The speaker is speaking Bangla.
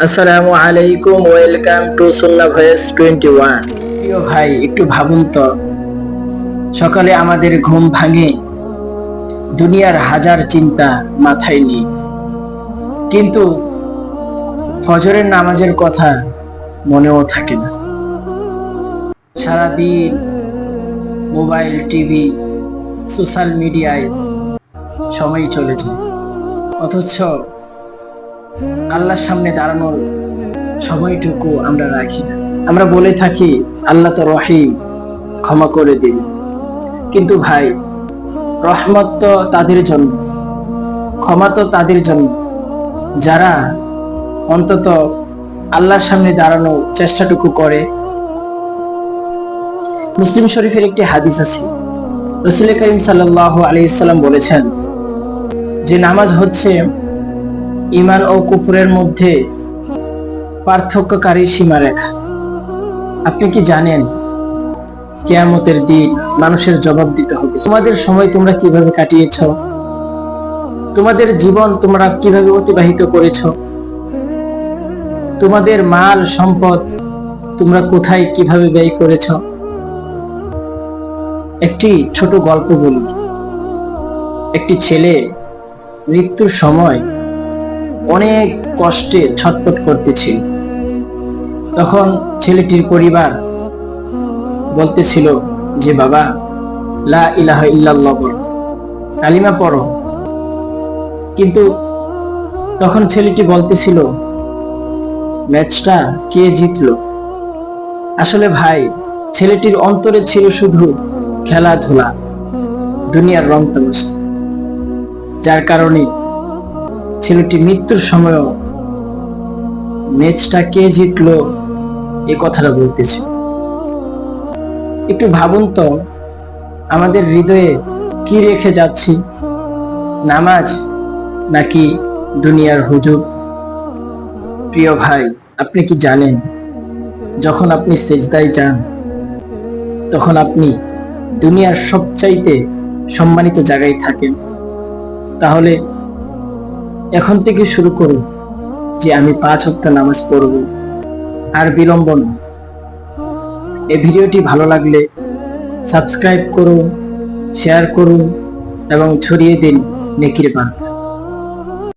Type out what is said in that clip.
আসসালামু আলাইকুম, welcome to Sunnah voice twenty one. প্রিয় ভাই, একটু ভাবুন তো, সকালে আমাদের ঘুম ভাঙে, দুনিয়ার হাজার চিন্তা মাথায় নিয়ে। কিন্তু ফজরের নামাজের কথা মনেও থাকে না। সারাদিন মোবাইল, টিভি, সোশ্যাল মিডিয়ায় সময় চলে যায়। অথচ আল্লাহর সামনে দাঁড়ানোর সময়টুকু আমরা রাখি না। আমরা বলে থাকি, আল্লাহ তো রহিম, ক্ষমা করে দিন। কিন্তু ভাই, রহমত তো তাদের জন্য, ক্ষমা তো তাদের জন্য। যারা অন্তত আল্লাহর সামনে দাঁড়ানোর চেষ্টাটুকু করে। মুসলিম শরীফের একটি হাদিস আছে। রসুল করিম সাল্লাহ আলাইসাল্লাম বলেছেন, যে নামাজ হচ্ছে ইমান ও কুফরের মধ্যে পার্থক্যকারী সীমারেখা। আপনি কি জানেন কেয়ামতের দিন মানুষের জবাব দিতে হবে? তোমাদের সময় তোমরা কীভাবে কাটিয়েছ? তোমাদের জীবন তোমরা কীভাবে অতিবাহিত করেছ? তোমাদের মাল, সম্পদ তোমরা কোথায় কীভাবে ব্যয় করেছ? একটি ছোট গল্প বলি। একটি ছেলে মৃত্যুর সময় অনেক কষ্টে ছটপট করতেছিল তখন ছেলেটির পরিবার বলতেছিল যে, বাবা, লা ইলাহা ইল্লাল্লাহ বলো, কালিমা পড়ো। কিন্তু তখন ছেলেটি বলতেছিল, ম্যাচটা কে জিতলো? আসলে ভাই, ছেলেটির অন্তরে ছিল শুধু খেলাধুলা, দুনিয়ার রং তামাশা যার কারণে ছেলেটি মৃত্যুর সময়ও ম্যাচটা কে জিতলো এ কথাটা বলতেছে। একটু ভাবুন তো, আমাদের হৃদয়ে কি রেখে যাচ্ছি? নামাজ নাকি দুনিয়ার হুজুর? প্রিয় ভাই, আপনি কি জানেন, যখন আপনি সেজদায় যান, তখন আপনি দুনিয়ার সবচাইতে সম্মানিত জায়গায় থাকেন। তাহলে এখন থেকে শুরু করুন যে আমি পাঁচ হপ্তাহ নামাজ পড়ব। আর বিলম্ব না। এই ভিডিওটি ভালো লাগলে সাবস্ক্রাইব করুন, শেয়ার করুন এবং ছড়িয়ে দিন নেকির বার্তা।